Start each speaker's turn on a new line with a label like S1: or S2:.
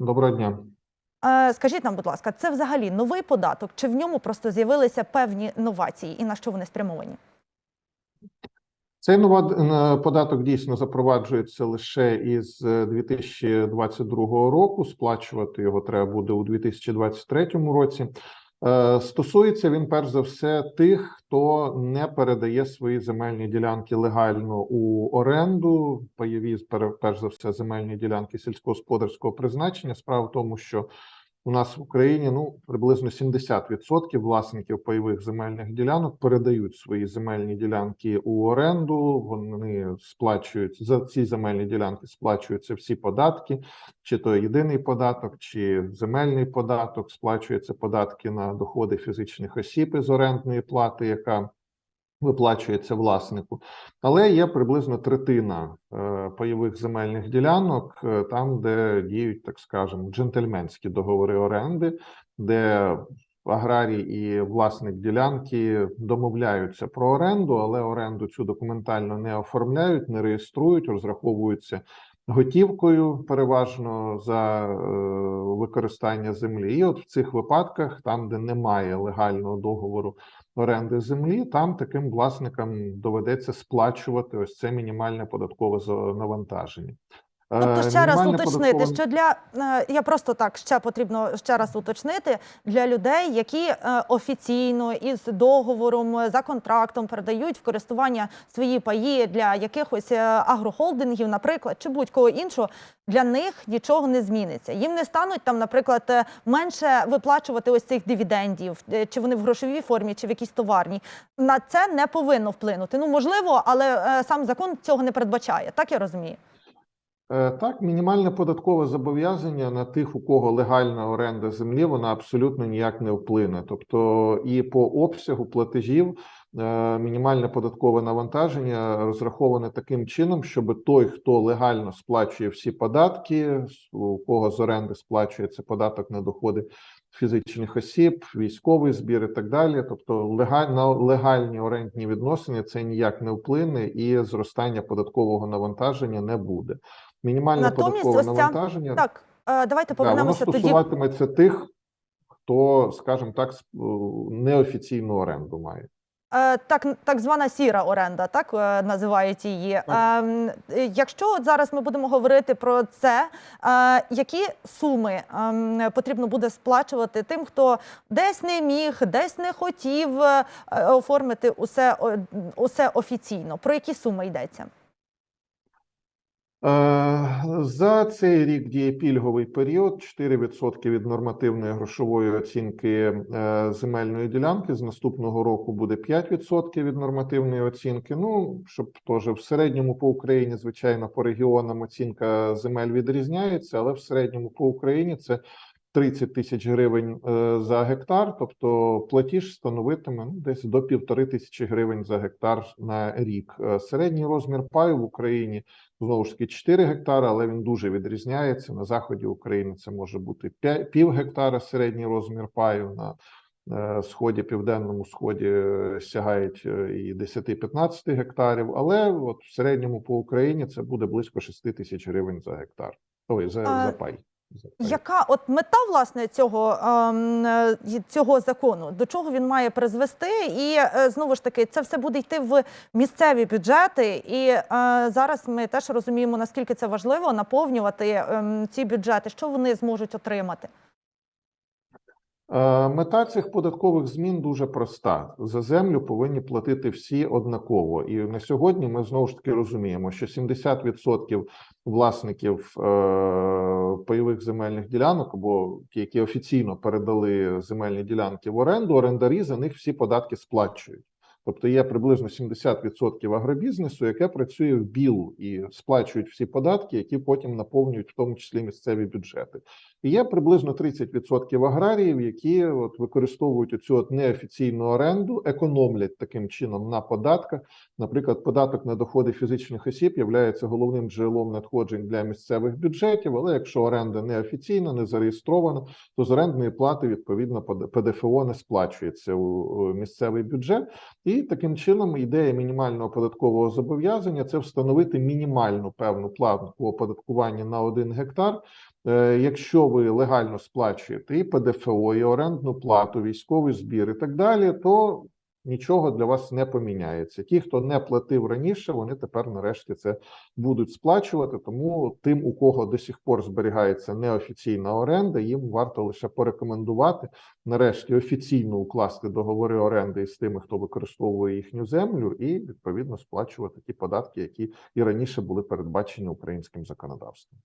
S1: Доброго дня.
S2: Е, Скажіть нам, будь ласка, це взагалі новий податок, чи в ньому просто з'явилися певні новації, і на що вони спрямовані?
S1: Цей нова е, податок дійсно запроваджується лише із е, 2022 року. Сплачувати його треба буде у 2023 році. Е, Стосується він перш за все тих, хто не передає свої земельні ділянки легально у оренду. Пайові перш за все земельні ділянки сільськогосподарського призначення. Справа в тому, що у нас в Україні ну приблизно 70% власників пайових земельних ділянок передають свої земельні ділянки у оренду. Вони сплачують за ці земельні ділянки, сплачуються всі податки, чи то єдиний податок, чи земельний податок, сплачуються податки на доходи фізичних осіб із орендної плати, яка виплачується власнику. Але є приблизно третина е, пайових земельних ділянок, е, там, де діють, так скажемо, джентльменські договори оренди, де аграрій і власник ділянки домовляються про оренду, але оренду цю документально не оформляють, не реєструють, розраховуються готівкою переважно за е, використання землі. І от в цих випадках, там, де немає легального договору оренди землі, там таким власникам доведеться сплачувати ось це мінімальне податкове навантаження.
S2: Тобто,
S1: Е,
S2: ще раз уточнити,
S1: податкове-
S2: що для е, я просто так ще потрібно ще раз уточнити для людей, які е, офіційно із договором за контрактом передають в користування свої паї для якихось агрохолдингів, наприклад, чи будь-кого іншого, для них нічого не зміниться. Їм не стануть там, наприклад, менше виплачувати ось цих дивідендів, чи вони в грошовій формі, чи в якійсь товарній. На це не повинно вплинути. Ну можливо, але сам закон цього не передбачає. Так я розумію.
S1: Е, Так, мінімальне податкове зобов'язання на тих, у кого легальна оренда землі, вона абсолютно ніяк не вплине. Тобто, і по обсягу платежів мінімальне податкове навантаження розраховане таким чином, щоб той, хто легально сплачує всі податки, у кого з оренди сплачується податок на доходи фізичних осіб, військовий збір і так далі. Тобто, легаль- на легальні орендні відносини це ніяк не вплине, і зростання податкового навантаження не буде. Мінімальне
S2: Натомість
S1: податкове
S2: ця-
S1: навантаження
S2: Так, е, давайте
S1: да, воно
S2: повернемося тоді.
S1: стосуватиметься тих, хто, скажімо так, с- неофіційну оренду має.
S2: Е, Так, так звана сіра оренда, так е, називають її.
S1: Так.
S2: Ем, е, Якщо от зараз ми будемо говорити про це, які суми ем, потрібно буде сплачувати тим, хто десь не міг, десь не хотів оформити усе, усе офіційно? Про які суми йдеться?
S1: Е, За цей рік діє пільговий період 4% від нормативної грошової оцінки е, земельної ділянки. З наступного року буде 5% від нормативної оцінки. Ну, щоб теж в середньому по Україні, звичайно, по регіонам оцінка земель відрізняється, але в середньому по Україні це 30 тисяч гривень е, за гектар, тобто платіж становитиме ну, десь до півтори тисячі гривень за гектар на рік. Е, Середній розмір паю в Україні знову ж таки 4 гектари, але він дуже відрізняється. На заході України це може бути 5, пів гектара середній розмір паю. На е, сході, південному сході сягають і 10-15 гектарів. Але от в середньому по Україні це буде близько 6 тисяч гривень за гектар. Ой, за,
S2: А,
S1: за пай.
S2: Яка от мета власне цього, ем, е, цього закону? До чого він має призвести? І е, знову ж таки, це все буде йти в місцеві бюджети. І е, зараз ми теж розуміємо, наскільки це важливо наповнювати ем, ці бюджети, що вони зможуть отримати.
S1: Е, Мета цих податкових змін дуже проста: за землю повинні платити всі однаково. І на сьогодні ми знову ж таки розуміємо, що 70% власників е, пайових земельних ділянок, або ті, які офіційно передали земельні ділянки в оренду, орендарі за них всі податки сплачують. Тобто є приблизно 70% агробізнесу, яке працює в біл і сплачують всі податки, які потім наповнюють в тому числі місцеві бюджети. І є приблизно 30% аграріїв, які от використовують цю от неофіційну оренду, економлять таким чином на податках. Наприклад, податок на доходи фізичних осіб є головним джерелом надходжень для місцевих бюджетів. Але якщо оренда неофіційна, не зареєстрована, то з орендної плати відповідно ПДФО не сплачується у місцевий бюджет. Таким чином ідея мінімального податкового зобов'язання це встановити мінімальну певну планку оподаткування на один гектар. Е, Якщо ви легально сплачуєте і ПДФО, і орендну плату, військовий збір і так далі, то нічого для вас не поміняється. Ті, хто не платив раніше, вони тепер нарешті це будуть сплачувати. Тому тим, у кого до сих пор зберігається неофіційна оренда, їм варто лише порекомендувати нарешті офіційно укласти договори оренди із тими, хто використовує їхню землю, і відповідно сплачувати ті податки, які і раніше були передбачені українським законодавством.